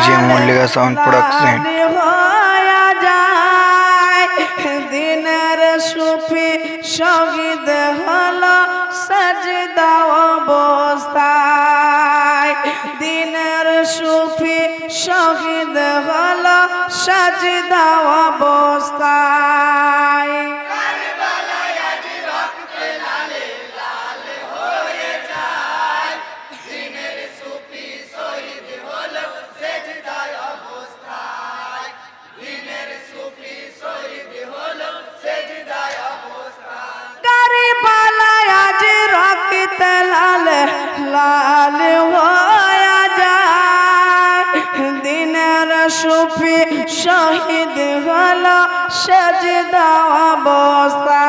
DJ Mallika sound production. দিনের সুফি সংগীত হল সজদা অবস্থায়। দিনের সুফি সংগীত হল সজদা অবস্থায়। সজদা অবস্থায়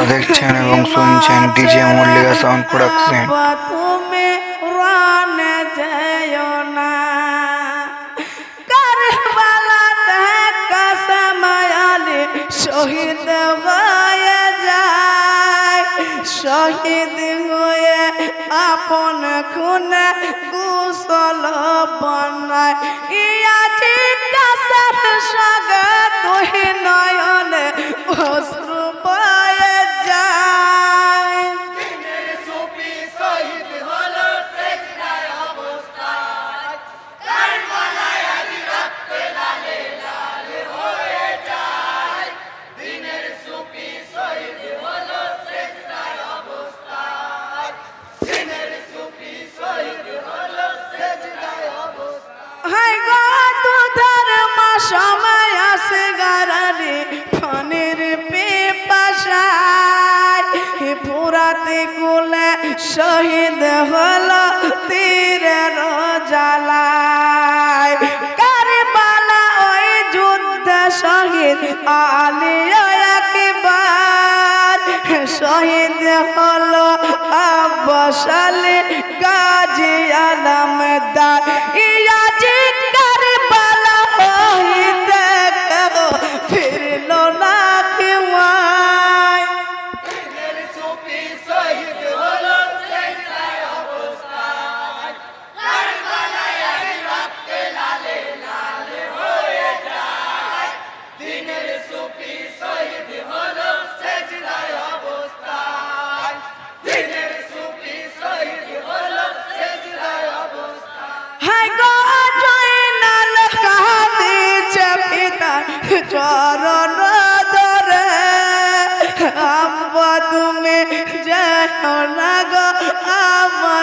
আপনারা দেখছেন এবং শুনছেন ডিজে মল্লিকা সাউন্ড প্রোডাকশন শহীদ হয়ে যায়। শহীদ হয়ে আপন খুনে গুসল বনায়। কুলে শহীদ হলো তীরের জ্বালায় কারবালা ওই যুদ্ধ শহীদ আলী একবার। শহীদ হলো আব্বাসালে আলমদার।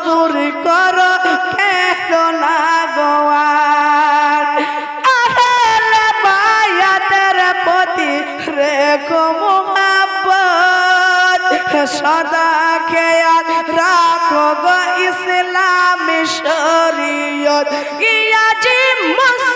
সবুর কর সদা খেয়াল রাখো শরীয় শরীয়ত। ইয়াজি মুস্তাফার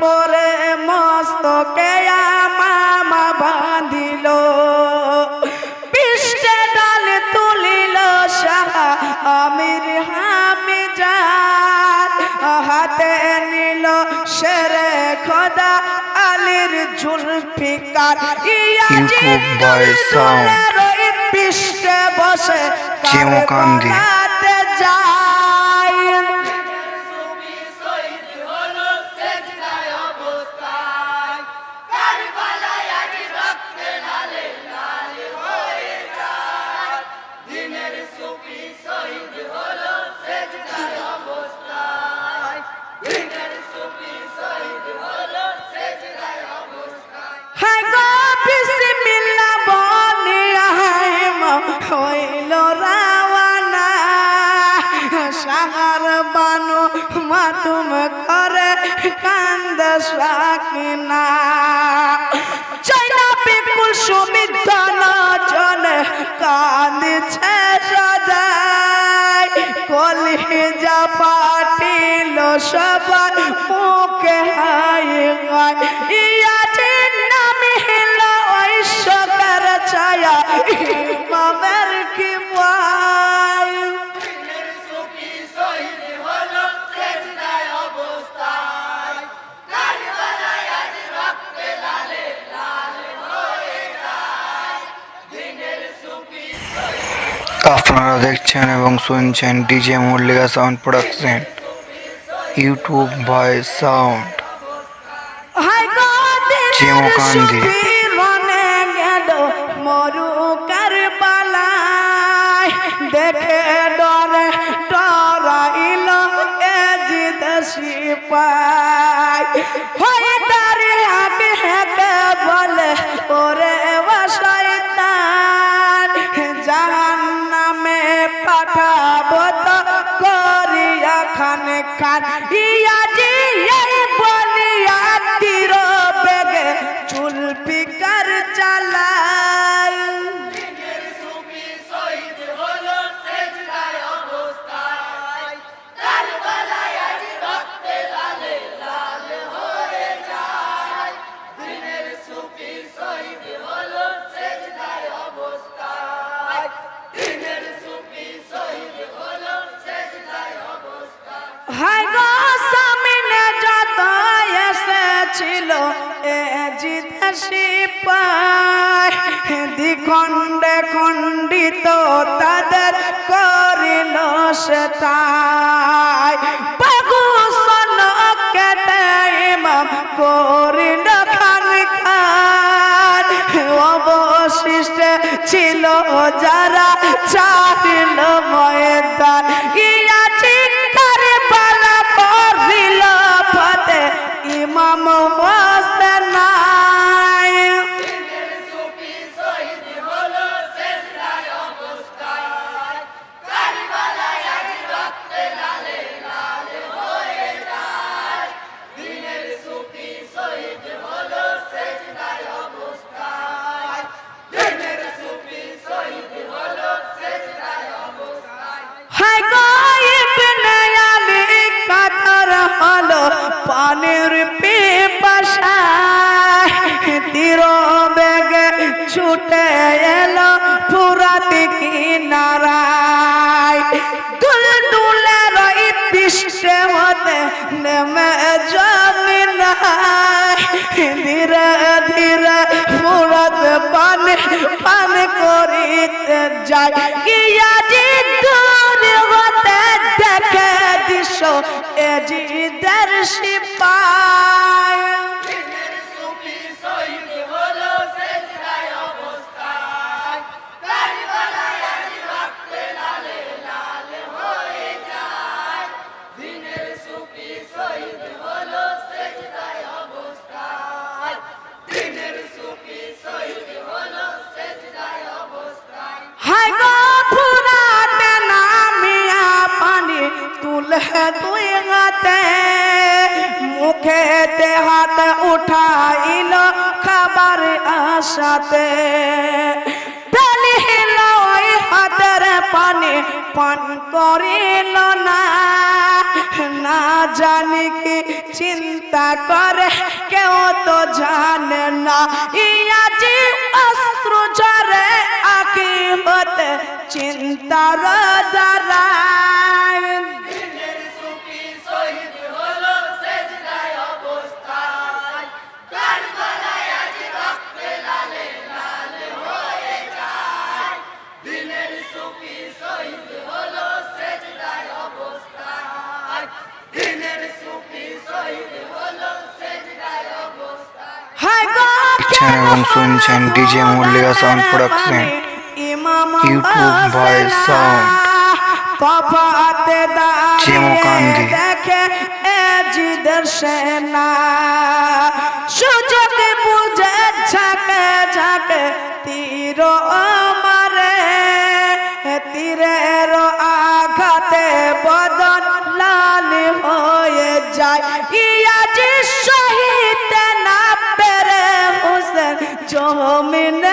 পরে মস্তকে মামা বাঁধিল পৃষ্ঠে ডালে তুলিল সাহা আমির হামি যাত হাতে নিল শেরে খোদা আলীর জুলফিকার ইয়াজি YouTube by sound. দুলের ওই পৃষ্ঠে বসে চিমকান্দি। কান্দ সাকিনা চাইনা বিপুল সুমিত জনে কাঁদছে সদাই। কলি যা পাটিল সবার মুখে হাই হিল ওই ছায়া। ইমামের কি পায় আপনারা দেখছেন এবং শুনছেন DJ Mallika sound production YouTube by sound high go দিনের চিমকান্দি। সুখী মনে গেল মরু কারবালায়। দেখে ডরে ডরাইল এ জিদ সিপাই হয়ে দাঁড়িয়ে হাতে হেঁটে বলে ওরে শয়তান খণ্ডিত তাদের করিল সেটাই। বাগুসন কেটে ইমাম অবশিষ্ট ছিল যারা চাহিল ময়দান। ছুটে এলো ফুরাত কিনারায় দুল দুলে রই পৃষ্ঠে হতে নেমে জমিনায় ধীরে ধীরে ফুরাত পানি, পান করিতে যায়। ইয়াজি দূর হতে দেখে দিশ এজিদের সিপায় হাতে মুখেতে হাত উঠাইল খাবার আশাতে। পানি পান করিল না। না জানি কি চিন্তা করে, কেউ তো জানে না। ইয়াজি অস্ত্র ঝরে আঁকি হতে চিন্তার দ্বারায় শুনছেন DJ Mallika Production, YouTube Voice Sound, কপাতে চেমকান্দি। দেখে এ জিদের সেনা। সুযোগ বুঝে ঝাঁকে ঝাঁকে তীর মারে তীরের জমিনে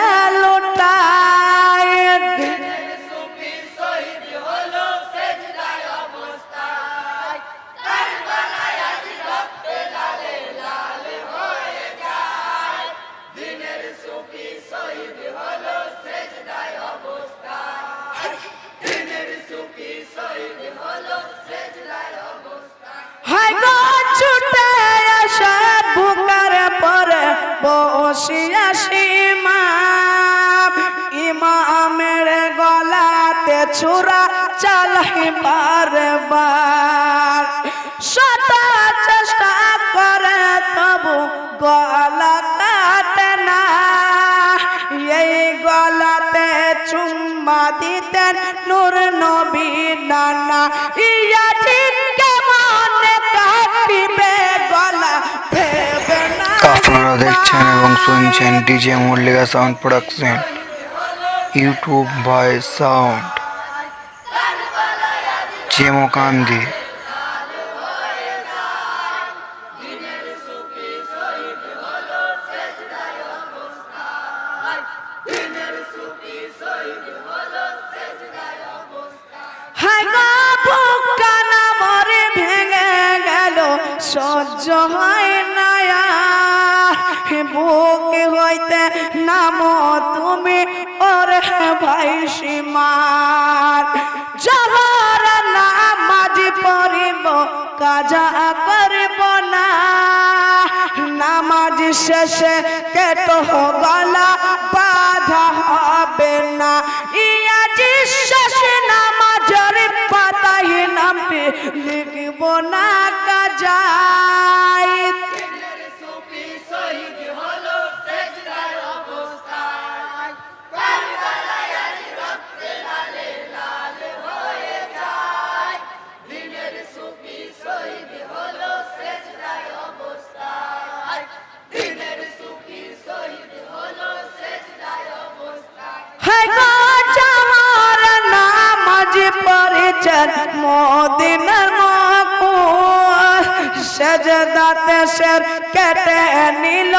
বসিয়া সীমা ইমামের গলাতে ছুরা চালাই বারবার শত চেষ্টা করে তবু গলা কাটে না। এই গলাতে চুম্মা দিতেন নূর নবী নানা। ইয়াজিন আপনারা দেখছেন এবং শুনছেন DJ Mallika sound production, YouTube voice sound Chemkandi হায় সহ্য হয়। বুক হইতে নাম তুমি, ওরে ভাই সীমার। জহর নামাজ পড়িব, কাজা করিব না। নামাজ শেষে কেট গলা, বাধা হবে না। ইয়াজি শেষ নামাজের পাতাই নামটি লিখব না কাজাই যে পারে চার মদিনার সজদাতে শের কেটে নিল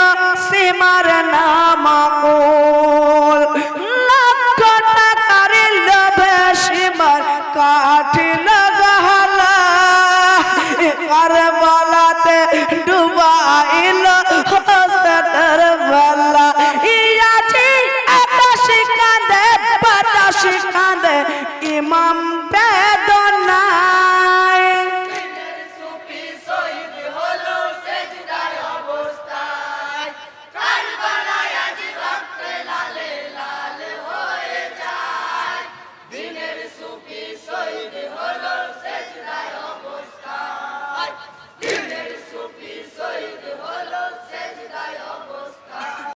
সীমার নামাকুল। লক্ষ টাকার লোভে সীমার কাঠিল গহলা। কারবালাতে ডুবাইল হস্তর বলা ইয়াছি এত শিকাঁদে ইমান